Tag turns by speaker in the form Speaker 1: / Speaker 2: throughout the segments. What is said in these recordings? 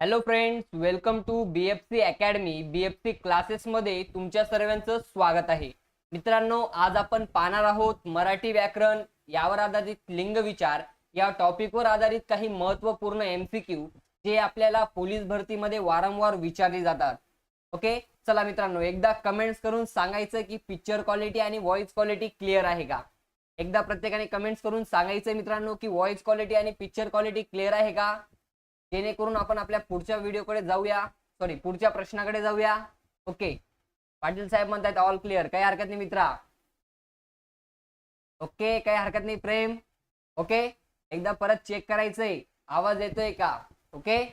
Speaker 1: Hello friends welcome to B F C academy B F C क्लासेसमध्ये तुमच्या सर्वांचं स्वागत आहे. मित्रांनो आज आपण पाहणार आहोत मराठी व्याकरण यावर आधारित लिंग विचार. या टॉपिकवर आधारित काही महत्त्वपूर्ण क्यू जे आपल्याला पोलीस भरतीमध्ये वारंवार विचारले जातात. ओके चला मित्रांनो एकदा कमेंट्स करून सांगायचं की पिक्चर क्वालिटी आणि व्हॉइस क्वालिटी क्लिअर आहे का? एकदा प्रत्येकाने कमेंट्स करून सांगायचं मित्रांनो की व्हॉइस क्वालिटी आणि पिक्चर क्वालिटी क्लिअर आहे का? जेणेकरून आपण आपल्या पुढच्या व्हिडिओकडे जाऊया. सॉरी पुढच्या प्रश्नाकडे जाऊया. ओके पाटील साहेब म्हणतात ऑल क्लिअर काही हरकत नाही मित्रा. ओके काही हरकत नाही प्रेम. ओके एकदा परत चेक करायचंय. आवाज येतोय का? ओके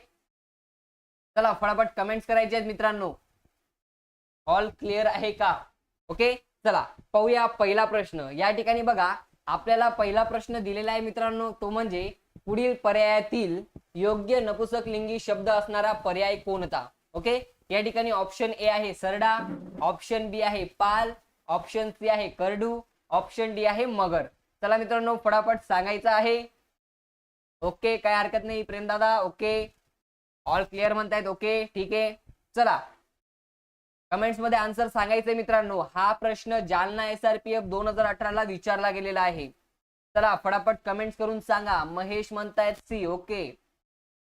Speaker 1: चला फटाफट कमेंट्स करायचे आहेत मित्रांनो. ऑल क्लिअर आहे का? ओके चला पाहूया पहिला प्रश्न. या ठिकाणी बघा आपल्याला पहिला प्रश्न दिलेला आहे मित्रांनो तो म्हणजे पुढील पर्यायातील योग्य नपुसक लिंगी शब्द असणारा पर्याय कोणता? ओके या ठिकाणी ऑप्शन ए आहे सरडा ऑप्शन बी आहे पाल ऑप्शन सी आहे करडू ऑप्शन डी आहे मगर. चला मित्रांनो फटाफट सांगायचं आहे. ओके काय हरकत नाही प्रेमदादा. ओके ऑल क्लिअर म्हणतायत. ओके ठीक आहे? चला. कमेंट्समध्ये आन्सर सांगायचंय मित्रांनो. हा प्रश्न Jalna S R P F दोन हजार अठरा ला विचारला गेलेला आहे. चला फटाफट कमेंट्स करून सांगा. महेश म्हणतायत सी ओके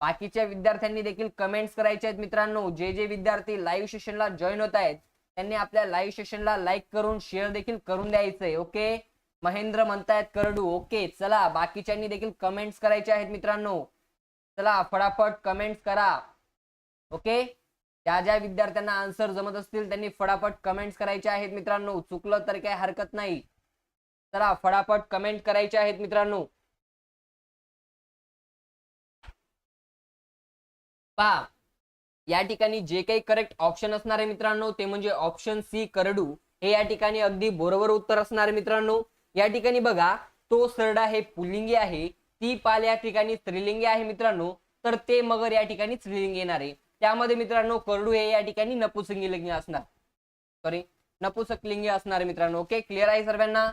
Speaker 1: बाकीच्या विद्यार्थ्यांनी देखील कमेंट्स करायचे आहेत मित्रांनो. जे जे विद्यार्थी लाईव्ह सेशनला जॉईन होत आहेत त्यांनी आपल्या लाईव्ह सेशनला लाईक करून शेअर देखील करून द्यायचंय ओके महेंद्र म्हणतायत करडू ओके चला बाकीच्यांनी देखील कमेंट्स करायचे आहेत मित्रांनो. चला फटाफट कमेंट्स करा ओके ज्या ज्या विद्यार्थ्यांना आन्सर जमत असतील त्यांनी फटाफट कमेंट्स करायचे आहेत मित्रांनो. चुकलं तर काही हरकत नाही. चला फटाफट कमेंट करायचे आहेत मित्रांनो. पहा या ठिकाणी जे काही करेक्ट ऑप्शन असणार आहे मित्रांनो ते म्हणजे ऑप्शन सी करडू. हे या ठिकाणी अगदी बरोबर उत्तर असणार आहे मित्रांनो. या ठिकाणी बघा तो सरडा हे पुलिंगी आहे. ती पाल या ठिकाणी स्त्रीलिंगी आहे मित्रांनो. तर ते मगर या ठिकाणी स्त्रीलिंगी येणार आहे. त्यामध्ये मित्रांनो करडू हे या ठिकाणी नपुसंगी लिंगी असणार. सॉरी नपुसकलिंगी असणार आहे मित्रांनो. ओके क्लिअर आहे सर्वांना?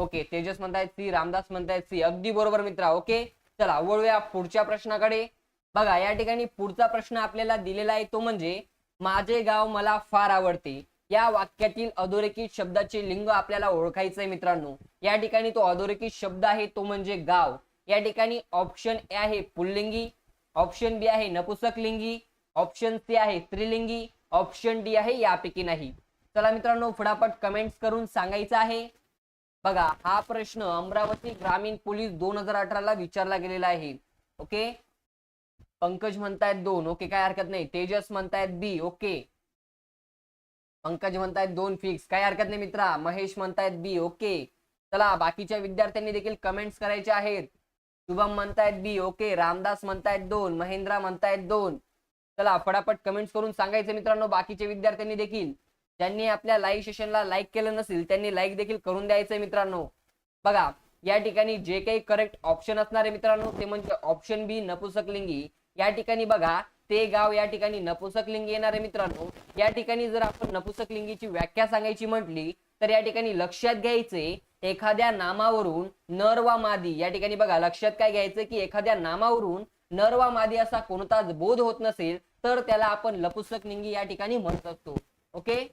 Speaker 1: ओके तेजस म्हणतायत सी रामदास म्हणतायत सी. अगदी बरोबर मित्रा ओके? चला वळूया पुढच्या प्रश्नाकडे. बघा या ठिकाणी पुढचा प्रश्न आपल्याला दिलेला आहे तो म्हणजे माझे गाव मला फार आवडते. या वाक्यातील अधोरेखित शब्दाचे लिंग आपल्याला ओळखायचंय मित्रांनो. या ठिकाणी तो अधोरेखित शब्द आहे तो म्हणजे गाव. या ठिकाणी ऑप्शन ए आहे पुल्लिंगी ऑप्शन बी आहे नपुसक लिंगी ऑप्शन सी आहे स्त्रीलिंगी ऑप्शन डी आहे यापैकी नाही. चला मित्रांनो फटाफट कमेंट्स करून सांगायचं आहे. बघा हा प्रश्न अमरावती ग्रामीण पोलीस दोन हजार अठरा ला विचारला गेलेला आहे. ओके? पंकज म्हणतायत दोन. ओके काय हरकत नाही. तेजस म्हणतायत बी. ओके? पंकज म्हणतायत दोन फिक्स काय हरकत नाही मित्रा. महेश म्हणतायत बी. ओके? चला बाकीच्या विद्यार्थ्यांनी देखील कमेंट्स करायचे आहेत. शुभम म्हणतायत बी. ओके? रामदास म्हणतायत दोन. महेंद्रा म्हणतायत दोन. चला फटाफट कमेंट्स करून सांगायचं मित्रांनो बाकीच्या विद्यार्थ्यांनी देखील. ज्यांनी आपल्या लाईव्ह सेशनला लाईक केलं नसेल त्यांनी लाईक देखील करून द्यायचंय मित्रांनो. बघा या ठिकाणी जे काही करेक्ट ऑप्शन असणार आहे मित्रांनो ते म्हणजे ऑप्शन बी नपुसकलिंगी या ठिकाणी बघा ते गाव या ठिकाणी नपुसकलिंगी येणार आहे मित्रांनो. या ठिकाणी जर आपण नपुसकलिंगीची व्याख्या सांगायची म्हटली तर या ठिकाणी लक्षात घ्यायचे एखाद्या नामावरून नर वा मादी या ठिकाणी बघा लक्षात काय घ्यायचं की एखाद्या नामावरून नर वा मादी असा कोणताच बोध होत नसेल तर त्याला आपण लपुसकलिंगी या ठिकाणी म्हणत असतो. ओके?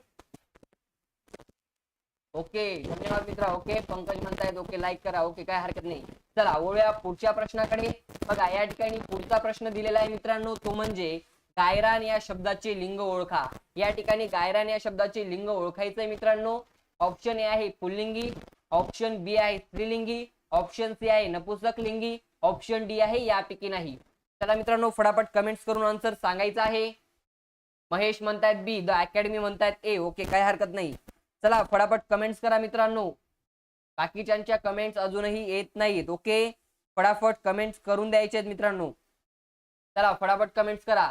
Speaker 1: ओके धन्यवाद मित्रा ओके पंकज म्हणतायत ओके लाईक करा ओके काय हरकत नाही. चला वळूया पुढच्या प्रश्नाकडे. बघा या ठिकाणी पुढचा प्रश्न दिलेला आहे मित्रांनो तो म्हणजे गायरान या शब्दाचे लिंग ओळखा. या ठिकाणी गायरान या शब्दाचे लिंग ओळखायचंय मित्रांनो. ऑप्शन ए आहे पुल्लिंगी ऑप्शन बी आहे स्त्रीलिंगी ऑप्शन सी आहे नपुसक लिंगी ऑप्शन डी आहे यापैकी नाही. चला मित्रांनो फटाफट कमेंट्स करून आन्सर सांगायचं आहे. महेश म्हणतायत बी द अकॅडमी म्हणतायत ए ओके काय हरकत नाही. चला फटाफट कमेंट्स करा मित्रांनो. बाकीच्यांच्या कमेंट्स अजूनही येत नाहीत ओके फटाफट कमेंट्स करून द्यायचे आहेत मित्रांनो. चला फटाफट कमेंट्स करा.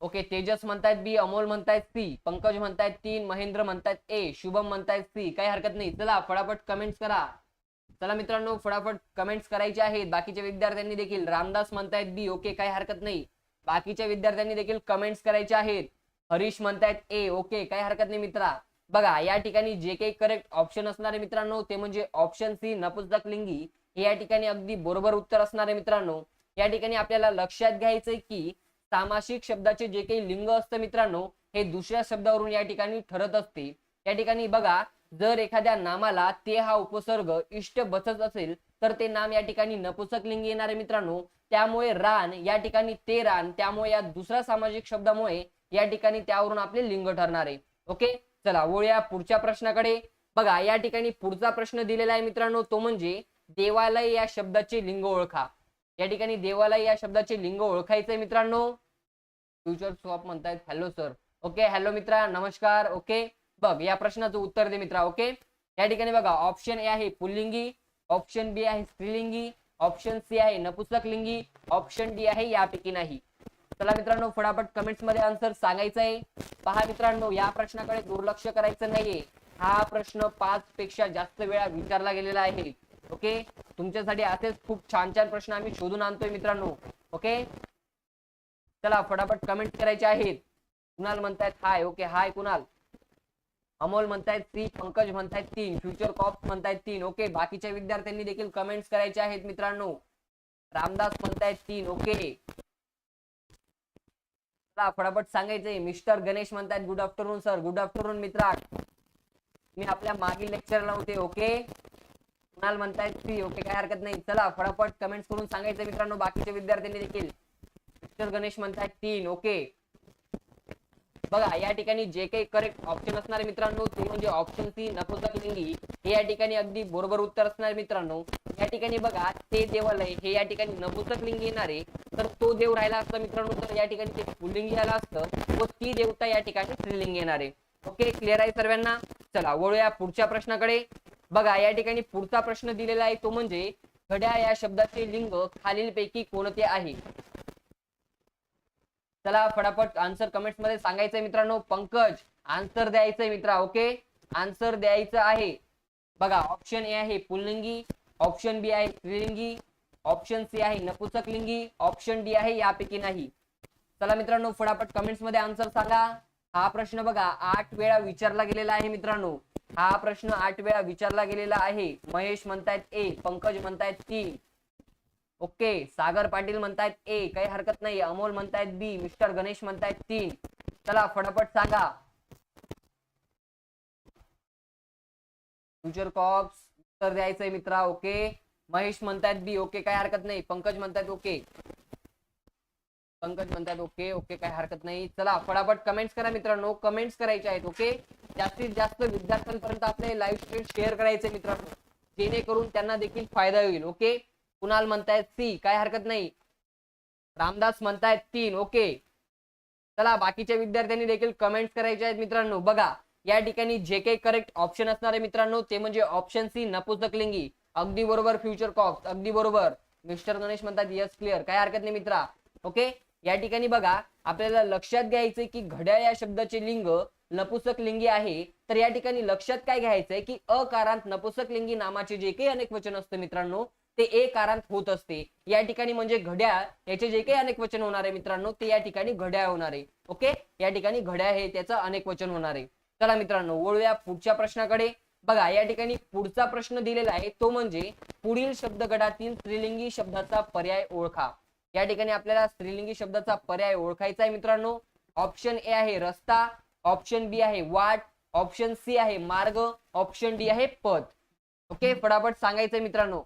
Speaker 1: ओके तेजस म्हणतायत बी अमोल म्हणतायत सी पंकज म्हणतायत तीन महेंद्र म्हणतायत ए शुभम म्हणतायत सी काही हरकत नाही. चला फटाफट कमेंट्स करा. चला मित्रांनो फटाफट कमेंट्स करायचे आहेत. बाकीच्या विद्यार्थ्यांनी देखील रामदास म्हणतायत बी ओके काही हरकत नाही. बाकीच्या विद्यार्थ्यांनी देखील कमेंट्स करायचे आहेत. हरीश म्हणतायत ए ओके काही हरकत नाही मित्रा. बघा या ठिकाणी जे काही करेक्ट ऑप्शन असणारे मित्रांनो ते म्हणजे ऑप्शन सी नपुस्तक लिंगी हे या ठिकाणी अगदी बरोबर उत्तर असणारे मित्रांनो. या ठिकाणी आपल्याला लक्षात घ्यायचंय की सामासिक शब्दाचे जे काही लिंग असतं मित्रांनो हे दुसऱ्या शब्दावरून या ठिकाणी ठरत असते. या ठिकाणी बघा जर एखाद्या नामाला ते हा उपसर्ग इष्ट बसत असेल तर ते नाम या ठिकाणी नपुसक लिंगी येणार आहे मित्रांनो. त्यामुळे रान या ठिकाणी ते रान त्यामुळे या दुसऱ्या सामाजिक शब्दामुळे या ठिकाणी त्यावरून आपले लिंग ठरणार. आहे ओके? चला वळूया पुढच्या प्रश्नाकडे. बघा या ठिकाणी पुढचा प्रश्न दिलेला आहे मित्रांनो तो म्हणजे देवालय या शब्दाचे लिंग ओळखा. या ठिकाणी देवालय या शब्दाचे लिंग ओळखायचंय मित्रांनो. फ्युचर स्वॉप म्हणतायत. हॅलो सर ओके हॅलो मित्रा. नमस्कार. ओके बघ या प्रश्नाचं उत्तर दे मित्रा ओके या ठिकाणी बघा ऑप्शन ए आहे पुल्लिंगी ऑप्शन बी आहे स्त्रीलिंगी ऑप्शन सी आहे नपुसक लिंगी ऑप्शन डी आहे यापैकी नाही. चला मित्रांनो फटाफट कमेंट्समध्ये आन्सर सांगायचं आहे पहा मित्रांनो या प्रश्नाकडे दुर्लक्ष करायचं नाहीये. हा प्रश्न पाच पेक्षा जास्त वेळा विचारला गेलेला आहे. ओके? तुमच्यासाठी असेच खूप छान छान प्रश्न आम्ही शोधून आणतोय मित्रांनो. ओके? चला फटाफट कमेंट करायचे आहेत. कुणाल म्हणतायत hi. Okay hi Kunal. Amol म्हणतायत सी. पंकज म्हणतायत तीन. फ्युचर कॉप म्हणतायत तीन. ओके बाकीच्या विद्यार्थ्यांनी देखील कमेंट्स करायचे आहेत मित्रांनो. रामदास म्हणतायत तीन. ओके? चला फटाफट सांगायचंय. मिस्टर गणेश म्हणतायत good afternoon sir good afternoon मित्रा. मी आपल्या मागील लेक्चरला होते ओके कुणाल म्हणतायत सी ओके काय हरकत नाही. चला फटाफट कमेंट्स करून सांगायचं मित्रांनो बाकीच्या विद्यार्थ्यांनी देखील. मिस्टर गणेश म्हणतायत तीन ओके बघा या ठिकाणी जे काही करेक्ट ऑप्शन असणारे मित्रांनो ते म्हणजे ऑप्शन सी नपुसक लिंगी हे या ठिकाणी अगदी बरोबर उत्तर असणार मित्रांनो. या ठिकाणी बघा ते देवालय हे या ठिकाणी नपुसक लिंगी येणार आहे. तर तो देव राहिला असता मित्रांनो तर या ठिकाणी ते पुल्लिंगी आला असतं. व ती देवता या ठिकाणी स्त्रीलिंगी येणार आहे. ओके क्लिअर आहे सर्वांना? चला वळूया पुढच्या प्रश्नाकडे. बघा या ठिकाणी पुढचा प्रश्न दिलेला आहे तो म्हणजे घड्या या शब्दाचे लिंग खालीलपैकी कोणते आहे? चला फटाफट आन्सर कमेंट्समध्ये सांगायचंय मित्रांनो पंकज. आन्सर द्यायचंय मित्रा ओके? आन्सर द्यायचं आहे. बघा ऑप्शन ए आहे पुल्लिंगी ऑप्शन बी आहे स्त्रीलिंगी ऑप्शन सी आहे नपुसक लिंगी ऑप्शन डी आहे यापैकी नाही. चला मित्रांनो फटाफट कमेंट्समध्ये आन्सर सांगा. हा प्रश्न बघा आठ वेळा विचारला गेलेला आहे मित्रांनो. हा प्रश्न आठ वेळा विचारला गेलेला आहे. महेश म्हणतायत ए पंकज म्हणतायत तीन ओके सागर पाटील म्हणतायत ए काही हरकत नाही अमोल म्हणतायत बी मिस्टर गणेश म्हणतायत तीन. चला फटाफट सांगा. फ्युचर कॉप्स उत्तर द्यायचंय मित्रा ओके. महेश म्हणतायत बी ओके काय हरकत नाही. पंकज म्हणतायत ओके. पंकज म्हणतात ओके ओके काय हरकत नाही. चला फटाफट कमेंट्स करा मित्रांनो. कमेंट्स करायचे आहेत ओके. जास्तीत जास्त विद्यार्थ्यांपर्यंत आपले लाईव्ह स्ट्रीम शेअर करायचे मित्रांनो. जेणेकरून त्यांना देखील फायदा होईल ओके. कुणाल म्हणतायत सी काय हरकत नाही. रामदास म्हणतायत तीन ओके. चला बाकीच्या विद्यार्थ्यांनी देखील कमेंट्स करायचे आहेत मित्रांनो. बघा या ठिकाणी जे काही करेक्ट ऑप्शन असणार आहे मित्रांनो ते म्हणजे ऑप्शन सी नपुसक लिंगी अगदी बरोबर फ्युचर कॉप्स अगदी बरोबर. मिस्टर गणेश म्हणतात यस क्लिअर काय हरकत नाही मित्रा. ओके? या ठिकाणी बघा आपल्याला लक्षात घ्यायचंय की घड्याळ या शब्दाचे लिंग नपुसक लिंगी आहे. तर या ठिकाणी लक्षात काय घ्यायचंय की अकारांत नपुसक लिंगी नामाचे जे काही अनेक वचन असतं मित्रांनो ते एक कारांत होत असते. या ठिकाणी म्हणजे घड्याळ याचे जे काही अनेक वचन होणार आहे मित्रांनो ते या ठिकाणी घड्याळ होणार आहे. ओके? या ठिकाणी घड्याळ हे त्याचं अनेक वचन होणार आहे. चला मित्रांनो वळूया पुढच्या प्रश्नाकडे. बघा या ठिकाणी पुढचा प्रश्न दिलेला आहे तो म्हणजे पुढील शब्दगटातील स्त्रीलिंगी शब्दाचा पर्याय ओळखा. या ठिकाणी आपल्याला स्त्रीलिंगी शब्दाचा पर्याय ओळखायचा आहे मित्रांनो. ऑप्शन ए आहे रस्ता ऑप्शन बी आहे वाट ऑप्शन सी आहे मार्ग ऑप्शन डी आहे पद. ओके? फटाफट सांगायचंय मित्रांनो.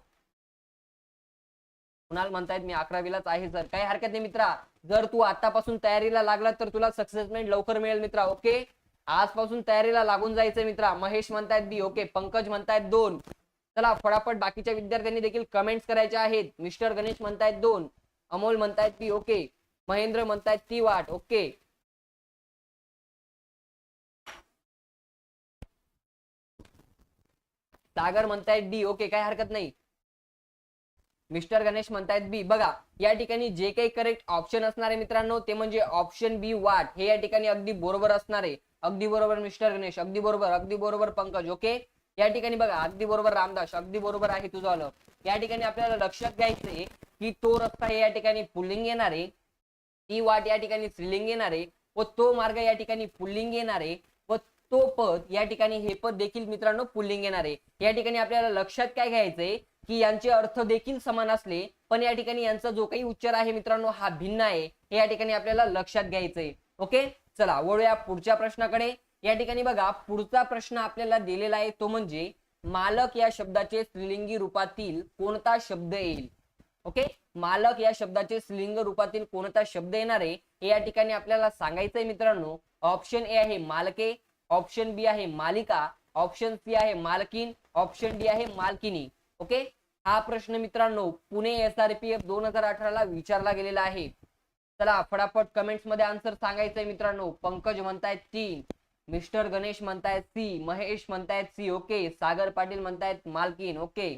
Speaker 1: कुणाल म्हणतायत मी अकरावीलाच आहे सर? काही हरकत नाही मित्रा. जर तू आतापासून तयारीला लागला तर तुला सक्सेसमेंट लवकर मिळेल मित्रा ओके? आजपासून तयारीला लागून जायचं मित्रा. महेश म्हणतायत बी ओके. पंकज म्हणतायत दोन. चला फटाफट बाकीच्या विद्यार्थ्यांनी देखील कमेंट्स करायचे आहेत. मिस्टर गणेश म्हणतायत दोन. अमोल म्हणतायत बी ओके. महेंद्र म्हणतायत ती वाट ओके. सागर म्हणतायत डी ओके. काय हरकत नाही. मिस्टर गणेश म्हणतायत बी बघा या ठिकाणी जे काही करेक्ट ऑप्शन असणार आहे मित्रांनो ते म्हणजे ऑप्शन बी वाट. हे या ठिकाणी अगदी बरोबर असणार आहे. अगदी बरोबर मिस्टर गणेश अगदी बरोबर अगदी बरोबर पंकज ओके या ठिकाणी बघा अगदी बरोबर रामदास अगदी बरोबर आहे तुझं आलं. या ठिकाणी आपल्याला लक्षात घ्यायचंय की तो रस्ता हे या ठिकाणी पुल्लिंग येणार आहे. ती वाट या ठिकाणी स्त्रीलिंग येणार आहे. व तो मार्ग या ठिकाणी पुल्लिंग येणार आहे. तो पद या ठिकाणी हे पद देखील मित्रांनो पुल्लिंग येणार आहे. या ठिकाणी आपल्याला लक्षात काय घ्यायचंय की यांचे अर्थ देखील समान असले पण या ठिकाणी यांचा जो काही उच्चार आहे मित्रांनो हा भिन्न आहे. हे या ठिकाणी आपल्याला लक्षात घ्यायचंय. ओके? चला वळूया पुढच्या प्रश्नाकडे. या ठिकाणी बघा पुढचा प्रश्न आपल्याला दिलेला आहे तो म्हणजे मालक या शब्दाचे स्त्रीलिंगी रूपातील कोणता शब्द येईल? ओके? मालक या शब्दाचे स्त्रीलिंग रूपातील कोणता शब्द येणार आहे? हे या ठिकाणी आपल्याला सांगायचंय मित्रांनो. ऑप्शन ए आहे मालके ऑप्शन बी आहे मालिका ऑप्शन सी आहे मालकीन ऑप्शन डी आहे मालकिनी. ओके? हा प्रश्न मित्रांनो Pune S R P F दोन हजार अठराला विचारला गेलेला आहे. चला फटाफट कमेंट्समध्ये आन्सर सांगायचंय मित्रांनो. पंकज म्हणतायत तीन मिस्टर गणेश म्हणतायत सी महेश म्हणतायत सी ओके? सागर पाटील म्हणतायत मालकीन ओके?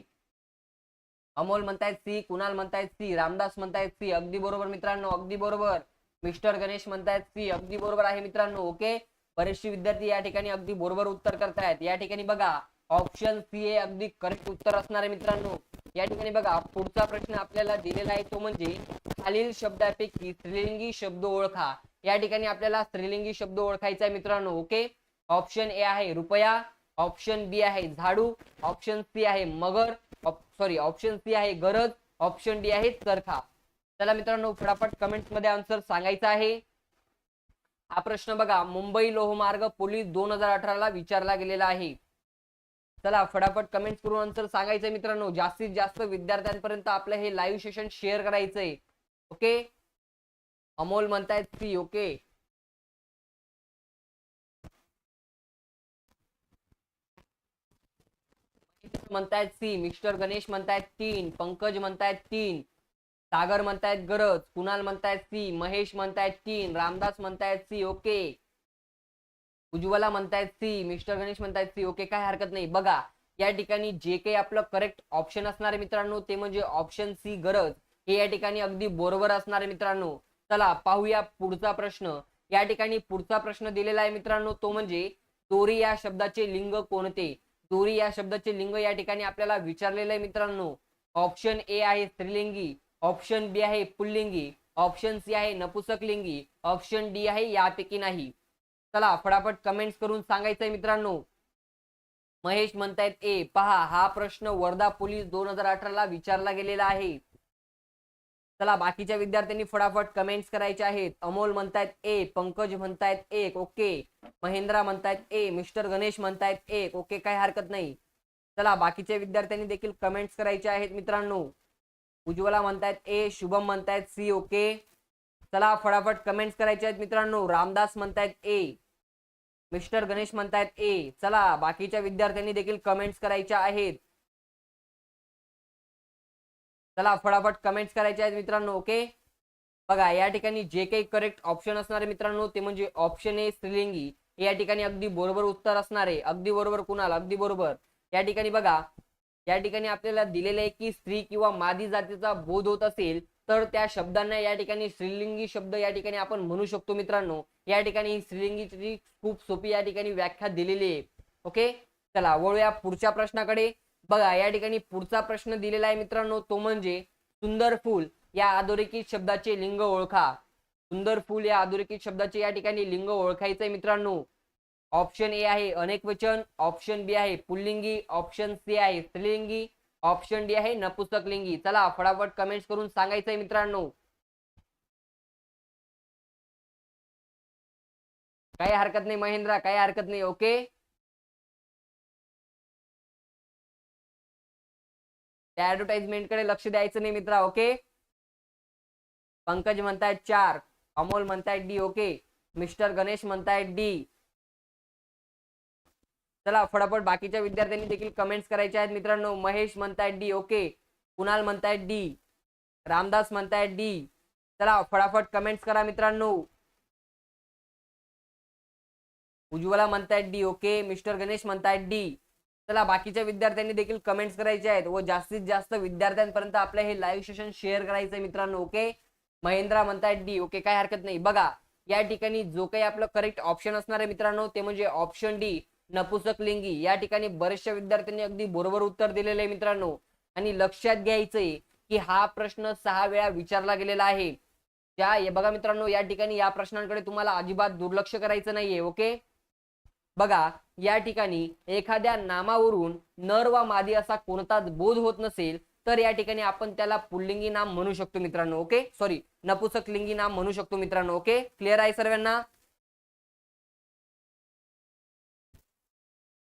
Speaker 1: अमोल म्हणतायत सी कुणाल म्हणतायत सी रामदास म्हणतायत सी अगदी बरोबर मित्रांनो अगदी बरोबर. मिस्टर गणेश म्हणतायत सी अगदी बरोबर आहे मित्रांनो ओके? बरेचसे विद्यार्थी या ठिकाणी अगदी बरोबर उत्तर करतायत. या ठिकाणी बघा ऑप्शन सी हे अगदी करेक्ट उत्तर असणार आहे मित्रांनो. या ठिकाणी बघा पुढचा प्रश्न आपल्याला दिलेला आहे तो म्हणजे खालील शब्दापैकी स्त्रीलिंगी शब्द ओळखा. या ठिकाणी आपल्याला स्त्रीलिंगी शब्द ओळखायचा आहे मित्रांनो ओके ऑप्शन ए आहे रुपया ऑप्शन बी आहे झाडू ऑप्शन सी आहे मगर सॉरी ऑप्शन सी आहे गरज ऑप्शन डी आहे चरखा. चला मित्रांनो फटाफट कमेंट्समध्ये आन्सर सांगायचा आहे. हा प्रश्न बघा. मुंबई लोहमार्ग पोलीस दोन हजार अठराला विचारला गेलेला आहे. चला फटाफट कमेंट करून आन्सर सांगायचंय मित्रांनो. जास्तीत जास्त विद्यार्थ्यांपर्यंत आपलं हे लाईव्ह सेशन शेअर करायचंय. ओके अमोल म्हणतायत सी ओके म्हणतायत सी मिस्टर गणेश म्हणतायत तीन पंकज म्हणतायत तीन. सागर म्हणतायत गरज कुणाल म्हणतायत सी महेश म्हणतायत तीन रामदास म्हणतायत सी ओके. उज्ज्वला म्हणतायत सी मिस्टर गणेश म्हणतायत सी ओके काय हरकत नाही. बघा या ठिकाणी जे काही आपलं करेक्ट ऑप्शन असणार आहे मित्रांनो ते म्हणजे ऑप्शन सी गरज. हे या ठिकाणी अगदी बरोबर असणार आहे मित्रांनो. चला पाहूया पुढचा प्रश्न. या ठिकाणी पुढचा प्रश्न दिलेला आहे मित्रांनो तो म्हणजे दोरी या शब्दाचे लिंग कोणते? दोरी या शब्दाचे लिंग या ठिकाणी आपल्याला विचारलेलं आहे मित्रांनो. ऑप्शन ए आहे स्त्रीलिंगी. ऑप्शन बी आहे पुल्लिंगी ऑप्शन सी आहे नपुसकलिंगी ऑप्शन डी आहे यापैकी नाही. चला फटाफट कमेंट्स करून सांगायचंय मित्रांनो. महेश म्हणतायत ए पहा हा प्रश्न वर्धा पोलीस दोन हजार अठराला विचारला गेलेला आहे. चला बाकीच्या विद्यार्थ्यांनी फटाफट कमेंट्स करायचे आहेत. अमोल म्हणतायत ए पंकज म्हणतायत एक ओके. महेंद्रा म्हणतायत ए मिस्टर गणेश म्हणतायत एक ओके. काही हरकत नाही. चला बाकीच्या विद्यार्थ्यांनी देखील कमेंट्स करायचे आहेत मित्रांनो. उज्ज्वला म्हणतायत ए शुभम म्हणतायत सी ओके. चला फटाफट कमेंट्स करायचे आहेत मित्रांनो. रामदास म्हणतायत ए. मिस्टर गणेश म्हणतायत ए. चला बाकीच्या विद्यार्थ्यांनी देखील कमेंट्स करायच्या आहेत. चला फटाफट कमेंट्स करायचे आहेत मित्रांनो ओके. बघा या ठिकाणी जे काही करेक्ट ऑप्शन असणारे मित्रांनो ते म्हणजे ऑप्शन ए स्त्रीलिंगी. या ठिकाणी अगदी बरोबर उत्तर असणारे अगदी बरोबर कुणाल? अगदी बरोबर. या ठिकाणी बघा या ठिकाणी आपल्याला दिलेलं आहे की स्त्री किंवा मादी जातीचा बोध होत असेल तर त्या शब्दांना या ठिकाणी स्त्रीलिंगी शब्द या ठिकाणी आपण म्हणू शकतो मित्रांनो. या ठिकाणी स्त्रीलिंगीची खूप सोपी या ठिकाणी व्याख्या दिलेली आहे. ओके? चला वळूया पुढच्या प्रश्नाकडे. बघा या ठिकाणी पुढचा प्रश्न दिलेला आहे मित्रांनो तो म्हणजे सुंदर फूल या अधोरेखित शब्दाचे लिंग ओळखा. सुंदर फूल या अधोरेखित शब्दाचे या ठिकाणी लिंग ओळखायचंय मित्रांनो. ऑप्शन ए आहे अनेक वचन ऑप्शन बी आहे पुल्लिंगी ऑप्शन सी आहे स्त्रीलिंगी ऑप्शन डी आहे नपुसकलिंगी. चला फटाफट कमेंट्स करून सांगायचंय मित्रांनो. काही हरकत नाही महेंद्रा काही हरकत नाही ओके? त्या ऍडव्हर्टाइजमेंटकडे लक्ष द्यायचं नाही मित्रा ओके? पंकज म्हणतायत चार अमोल म्हणतायत डी ओके? मिस्टर गणेश म्हणतायत डी. चला फटाफट बाकीच्या विद्यार्थ्यांनी देखील कमेंट्स करायचे आहेत. मित्रांनो महेश म्हणतायत डी ओके कुणाल म्हणतायत डी रामदास म्हणतायत डी चला फटाफट कमेंट्स करा मित्रांनो. उज्ज्वला म्हणतायत डी ओके मिस्टर गणेश म्हणतायत डी चला बाकीच्या विद्यार्थ्यांनी देखील कमेंट्स करायचे आहेत. व जास्तीत जास्त विद्यार्थ्यांपर्यंत आपलं हे लाईव्ह सेशन शेअर करायचंय मित्रांनो ओके महेंद्रा म्हणतायत डी ओके काय हरकत नाही. बघा या ठिकाणी जो काही आपलं करेक्ट ऑप्शन असणार आहे मित्रांनो ते म्हणजे ऑप्शन डी नपुसक लिंगी. या ठिकाणी बरेचशा विद्यार्थ्यांनी अगदी बरोबर उत्तर दिलेलं आहे मित्रांनो. आणि लक्षात घ्यायचंय की हा प्रश्न सहा वेळा विचारला गेलेला आहे. त्या बघा मित्रांनो या ठिकाणी या प्रश्नांकडे तुम्हाला अजिबात दुर्लक्ष करायचं नाहीये ओके? बघा या ठिकाणी एखाद्या नामावरून नर वा मादी असा कोणताच बोध होत नसेल तर या ठिकाणी आपण त्याला पुल्लिंगी नाम म्हणू शकतो मित्रांनो ओके? सॉरी नपुसक लिंगी नाम म्हणू शकतो मित्रांनो ओके? क्लिअर आहे सर्वांना?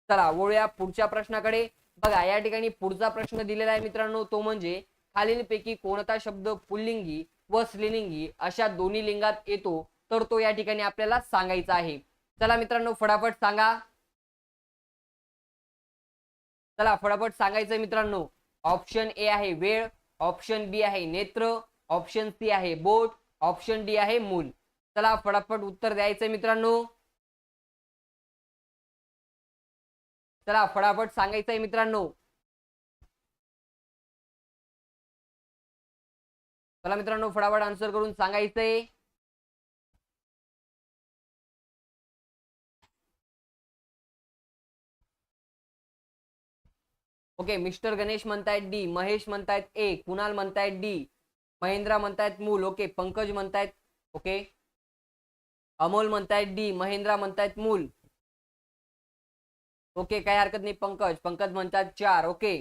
Speaker 1: चला वळूया पुढच्या प्रश्नाकडे. बघा या ठिकाणी पुढचा प्रश्न दिलेला आहे मित्रांनो तो म्हणजे खालीलपैकी कोणता शब्द पुल्लिंगी व स्त्रीलिंगी अशा दोन्ही लिंगात येतो तर तो या ठिकाणी आपल्याला सांगायचा आहे. चला मित्रांनो फटाफट सांगा. चला फटाफट सांगायचं मित्रांनो. ऑप्शन ए आहे वेळ ऑप्शन बी आहे नेत्र ऑप्शन सी आहे बोट ऑप्शन डी आहे मूल. चला फटाफट उत्तर द्यायचंय मित्रांनो. चला फटाफट सांगायचंय मित्रांनो. चला मित्रांनो फटाफट आन्सर करून सांगायचंय. ओके मिस्टर गणेश म्हणतायत डी महेश म्हणतायत ए कुणाल म्हणतायत डी महेंद्रा म्हणतायत मूल ओके पंकज म्हणतायत ओके अमोल म्हणतायत डी महेंद्रा म्हणतायत मूल. ओके काही हरकत नाही पंकज. पंकज म्हणतात चार ओके.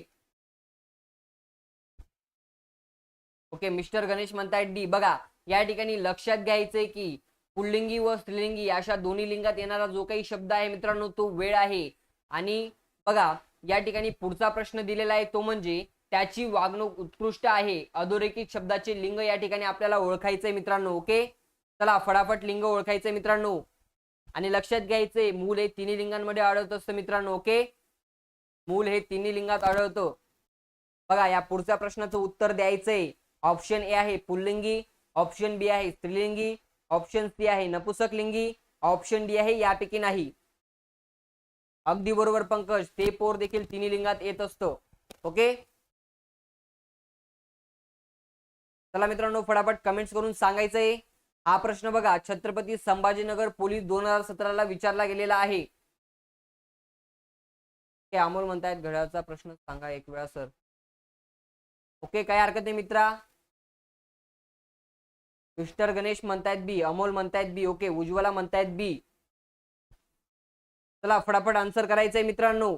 Speaker 1: ओके मिस्टर गणेश म्हणतायत डी. बघा या ठिकाणी लक्षात घ्यायचंय की पुल्लिंगी व स्त्रीलिंगी अशा दोन्ही लिंगात येणारा जो काही शब्द आहे मित्रांनो तो वेळ आहे. आणि बघा या ठिकाणी पुढचा प्रश्न दिलेला आहे तो म्हणजे त्याची वागणूक उत्कृष्ट आहे. अधोरेखित शब्दाचे लिंग या ठिकाणी आपल्याला ओळखायचंय मित्रांनो ओके? चला फटाफट लिंग ओळखायचंय मित्रांनो. आणि लक्षात घ्यायचंय मूल हे तिन्ही लिंगांमध्ये आढळत असतं मित्रांनो ओके? मूल हे तिन्ही लिंगात आढळतं. बघा या पुढच्या प्रश्नाचं उत्तर द्यायचंय. ऑप्शन ए आहे पुल्लिंगी ऑप्शन बी आहे स्त्रीलिंगी ऑप्शन सी आहे नपुसक लिंगी ऑप्शन डी आहे यापैकी नाही. अगदी बरोबर पंकज. ते पोर देखील तिन्ही लिंगात येत असतो. ओके? चला मित्रांनो फटाफट कमेंट्स करून सांगायचंय. हा प्रश्न बघा. छत्रपती संभाजीनगर पोलीस दोन हजार सतराला विचारला गेलेला आहे. अमोल म्हणतायत घड्याळचा प्रश्न सांगा एक वेळा सर ओके काय हरकत नाही मित्रा. मिस्टर गणेश म्हणतायत बी अमोल म्हणतायत बी ओके. उज्ज्वला म्हणतायत बी चला फटाफट आन्सर करायचंय मित्रांनो.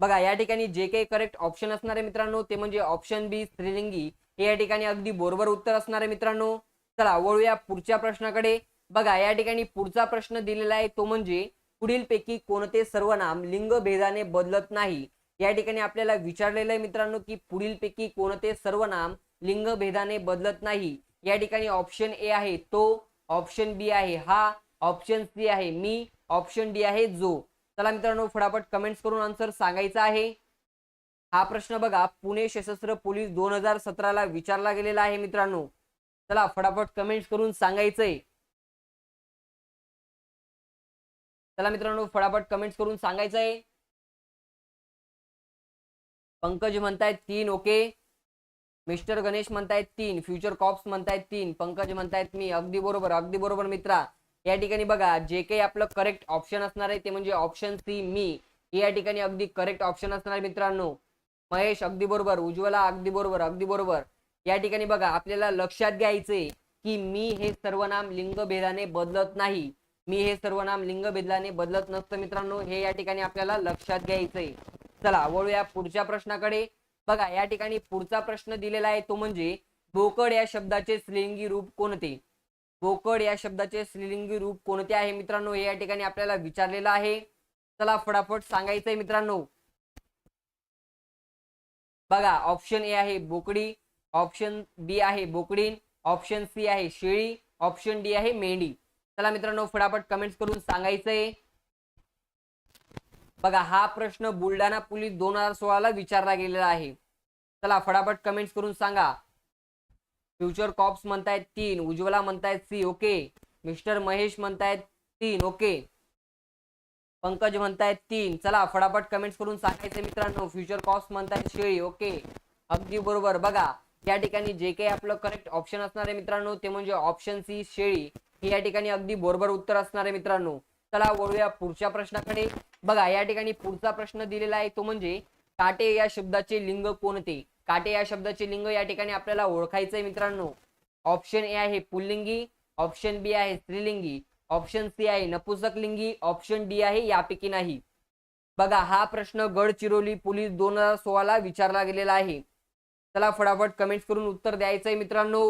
Speaker 1: बघा या ठिकाणी जे काही करेक्ट ऑप्शन असणार आहे मित्रांनो ते म्हणजे ऑप्शन बी स्त्रीलिंगी. हे या ठिकाणी अगदी बरोबर उत्तर असणार आहे मित्रांनो. चला वळूया पुढच्या प्रश्नाकडे. बघा या ठिकाणी पुढचा प्रश्न दिलेला आहे तो म्हणजे पुढीलपैकी कोणते सर्वनाम लिंगभेदाने बदलत नाही? या ठिकाणी आपल्याला विचारलेलं आहे मित्रांनो की पुढीलपैकी कोणते सर्वनाम लिंगभेदाने बदलत नाही? या ठिकाणी ऑप्शन ए आहे तो ऑप्शन बी आहे हा ऑप्शन सी आहे मी ऑप्शन डी आहे जो. चला मित्रांनो फटाफट कमेंट्स करून आन्सर सांगायचा आहे. हा प्रश्न बघा. पुणे सशस्त्र पोलीस दोन हजार सतराला विचारला गेलेला आहे मित्रांनो. चला फटाफट कमेंट्स करून सांगायचंय. चला मित्रांनो फटाफट कमेंट्स करून सांगायचंय. पंकज म्हणतायत तीन ओके. मिस्टर गणेश म्हणतायत तीन फ्युचर कॉप्स म्हणतायत तीन पंकज म्हणतायत मी. अगदी बरोबर अगदी बरोबर मित्रा. या ठिकाणी बघा जे काही आपलं करेक्ट ऑप्शन असणार आहे ते म्हणजे ऑप्शन सी मी. या ठिकाणी अगदी करेक्ट ऑप्शन असणार आहे मित्रांनो. महेश अगदी बरोबर. उज्ज्वला अगदी बरोबर अगदी बरोबर. या ठिकाणी बघा आपल्याला लक्षात घ्यायचंय की मी हे सर्वनाम लिंगभेदाने बदलत नाही. मी हे सर्वनाम लिंगभेदाने बदलत नसतं मित्रांनो हे या ठिकाणी आपल्याला लक्षात घ्यायचंय. चला वळूया पुढच्या प्रश्नाकडे. बघा या ठिकाणी पुढचा प्रश्न दिलेला आहे तो म्हणजे बोकड या शब्दाचे स्त्रीलिंगी रूप कोणते? बोकड या शब्दाचे स्त्रीलिंगी रूप कोणते आहे मित्रांनो हे या ठिकाणी आपल्याला विचारलेलं आहे. चला फटाफट सांगायचंय मित्रांनो. बघा ऑप्शन ए आहे बोकडी ऑप्शन बी आहे बोकडीन ऑप्शन सी आहे शेळी ऑप्शन डी आहे मेंढी. चला मित्रांनो फटाफट कमेंट्स करून सांगायचंय. बघा हा प्रश्न बुलढाणा पोलीस दोन हजार सोळाला विचारला गेलेला आहे. चला फटाफट कमेंट्स करून सांगा. फ्युचर कॉप्स म्हणतायत तीन उज्ज्वला म्हणतायत सी ओके मिस्टर महेश म्हणतायत तीन ओके पंकज म्हणतायत तीन. चला फटाफट कमेंट्स करून सांगायचे मित्रांनो. फ्युचर कॉस्ट म्हणतायत शेळी ओके अगदी बरोबर. बघा या ठिकाणी जे काही आपलं करेक्ट ऑप्शन असणार आहे मित्रांनो ते म्हणजे ऑप्शन सी शेळी. हे या ठिकाणी अगदी बरोबर उत्तर असणार आहे मित्रांनो. चला वळूया पुढच्या प्रश्नाकडे. बघा या ठिकाणी पुढचा प्रश्न दिलेला आहे तो म्हणजे काटे या शब्दाचे लिंग कोणते? काटे या शब्दाचे लिंग या ठिकाणी आपल्याला ओळखायचंय मित्रांनो. ऑप्शन ए आहे पुल्लिंगी ऑप्शन बी आहे स्त्रीलिंगी. ऑप्शन सी आहे नपुसकलिंगी ऑप्शन डी आहे यापैकी नाही. बघा हा प्रश्न गडचिरोली पोलीस दोन हजार सोळाला विचारला गेलेला आहे. चला फटाफट कमेंट्स करून उत्तर द्यायचंय मित्रांनो.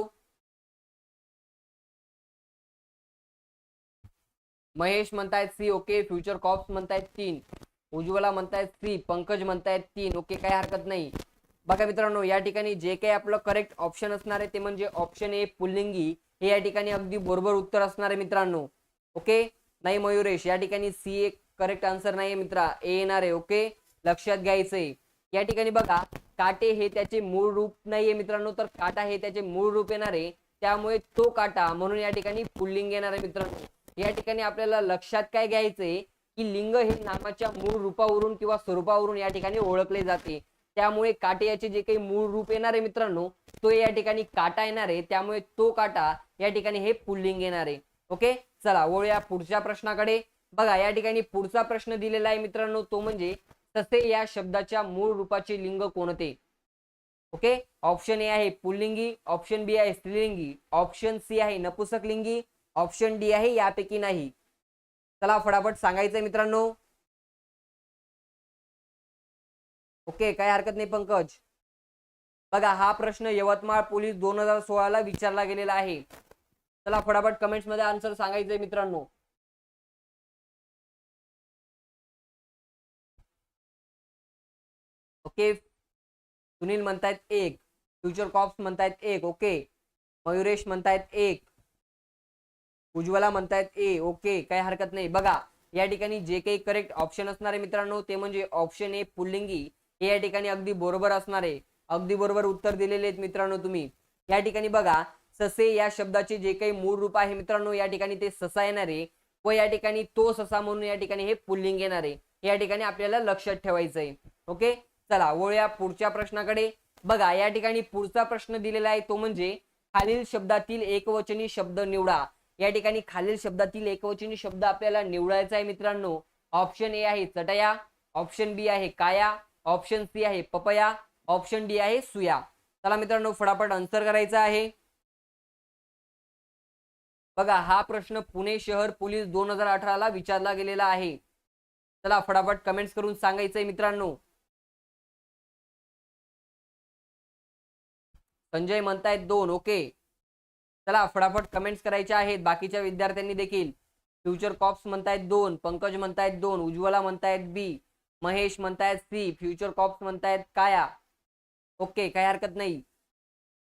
Speaker 1: महेश म्हणतायत सी ओके. फ्युचर कॉप्स म्हणतायत तीन. उज्ज्वला म्हणतायत सी पंकज म्हणतायत तीन. ओके काय हरकत नाही. बघा मित्रांनो या ठिकाणी जे काही आपलं करेक्ट ऑप्शन असणार आहे ते म्हणजे ऑप्शन ए पुल्लिंगी. हे या ठिकाणी अगदी बरोबर उत्तर असणार आहे मित्रांनो. ओके? नाही मयुरेश या ठिकाणी सी एक करेक्ट आन्सर नाही मित्रा. ए येणार आहे ओके? लक्षात घ्यायचंय. या ठिकाणी बघा काटे हे त्याचे मूळ रूप नाहीये मित्रांनो तर काटा हे त्याचे मूळ रूप येणार आहे. त्यामुळे तो काटा म्हणून या ठिकाणी पुल्लिंग येणार आहे मित्रांनो. या ठिकाणी आपल्याला लक्षात काय घ्यायचंय की लिंग हे नामाच्या मूळ रूपावरून किंवा स्वरूपावरून या ठिकाणी ओळखले जाते. त्यामुळे काटे याचे जे काही मूळ रूप येणार आहे मित्रांनो तो या ठिकाणी काटा येणार आहे. त्यामुळे तो काटा या ठिकाणी हे पुल्लिंग येणार आहे. ओके? चला वळूया पुढच्या प्रश्नाकडे. बघा या ठिकाणी पुढचा प्रश्न दिलेला आहे मित्रांनो तो म्हणजे तसे या शब्दाच्या मूळ रूपाचे लिंग कोणते? ओके? ऑप्शन ए आहे पुल्लिंगी ऑप्शन बी आहे स्त्रीलिंगी ऑप्शन सी आहे नपुसकलिंगी ऑप्शन डी आहे यापैकी नाही. चला फटाफट सांगायचंय मित्रांनो. ओके काय हरकत नाही पंकज. बघा हा प्रश्न यवतमाळ पोलीस दोन हजार सोळाला विचारला गेलेला आहे. चला फटाफट कमेंट्समध्ये आन्सर सांगायचंय मित्रांनो. ओके सुनील म्हणतायत एक. फ्युचर कॉप्स म्हणतायत एक. ओके मयुरेश म्हणतायत एक. उज्ज्वला म्हणतायत ए. ओके काय हरकत नाही. बघा या ठिकाणी जे काही करेक्ट ऑप्शन असणार आहे मित्रांनो ते म्हणजे ऑप्शन ए पुल्लिंगी. हे या ठिकाणी अगदी बरोबर असणार आहे. अगदी बरोबर उत्तर दिलेले आहेत मित्रांनो तुम्ही. या ठिकाणी बघा ससे या शब्दाचे जे काही मूळ रूप आहे मित्रांनो या ठिकाणी ते ससा येणार आहे व या ठिकाणी तो ससा म्हणून या ठिकाणी हे पुल्लिंग येणार. आहे या ठिकाणी आपल्याला लक्षात ठेवायचं आहे ओके? चला वळूया पुढच्या प्रश्नाकडे. बघा या ठिकाणी पुढचा प्रश्न दिलेला आहे तो म्हणजे खालील शब्दातील एकवचनी शब्द निवडा. या ठिकाणी खालील शब्दातील एकवचनी शब्द आपल्याला निवडायचा आहे मित्रांनो. ऑप्शन ए आहे चटया ऑप्शन बी आहे काया ऑप्शन सी आहे पपया ऑप्शन डी आहे सुया. चला मित्रांनो फटाफट आन्सर करायचा आहे. बघा हा प्रश्न पुणे शहर पोलीस दोन हजार अठराला विचारला गेलेला आहे. चला फटाफट कमेंट्स करून सांगायचंय मित्रांनो. संजय म्हणतायत दोन ओके. चला फटाफट कमेंट्स करायचे आहेत. बाकीच्या विद्यार्थ्यांनी देखील. फ्युचर कॉप्स म्हणतायत दोन पंकज म्हणतायत दोन उज्ज्वला म्हणतायत बी महेश म्हणतायत सी फ्युचर कॉप्स म्हणतायत काया. ओके काही हरकत नाही.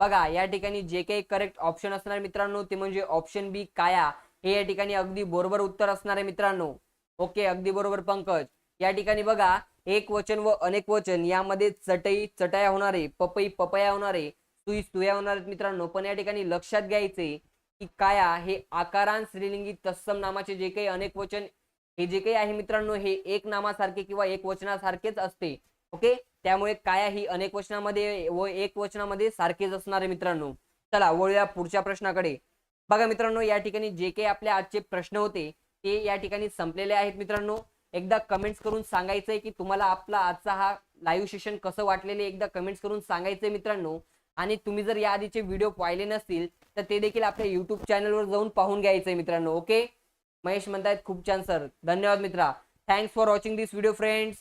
Speaker 1: बघा या ठिकाणी जे काही करेक्ट ऑप्शन असणार मित्रांनो ते म्हणजे ऑप्शन बी काया हे या ठिकाणी अगदी बरोबर उत्तर असणार आहे मित्रांनो. ओके अगदी बरोबर पंकज. या ठिकाणी बघा एक वचन व अनेक वचन यामध्ये चटई चटया होणारे पपई पपया होणारे सुई सुया होणार मित्रांनो. पण या ठिकाणी लक्षात घ्यायचे की काया हे आकारान स्त्रीलिंगी तत्सम नामाचे जे काही अनेक वचन हे जे काही आहे मित्रांनो हे एक नामासारखे किंवा एक वचनासारखेच असते. ओके? त्यामुळे काया ही अनेक वचनामध्ये व एक वचनामध्ये सारखेच असणार आहे मित्रांनो चला वळूया पुढच्या प्रश्नाकडे. बघा मित्रांनो या ठिकाणी जे काही आपले आजचे प्रश्न होते ते या ठिकाणी संपलेले आहेत मित्रांनो. एकदा कमेंट्स करून सांगायचंय की तुम्हाला आपला आजचा हा लाईव्ह सेशन कसं वाटलेले एकदा कमेंट्स करून सांगायचंय मित्रांनो. आणि तुम्ही जर या आधीचे व्हिडिओ पाहिले नसतील तर ते देखील आपल्या युट्यूब चॅनलवर जाऊन पाहून घ्यायचंय मित्रांनो ओके महेश म्हणतायत खूप छान सर धन्यवाद मित्रा. Thanks for watching this video friends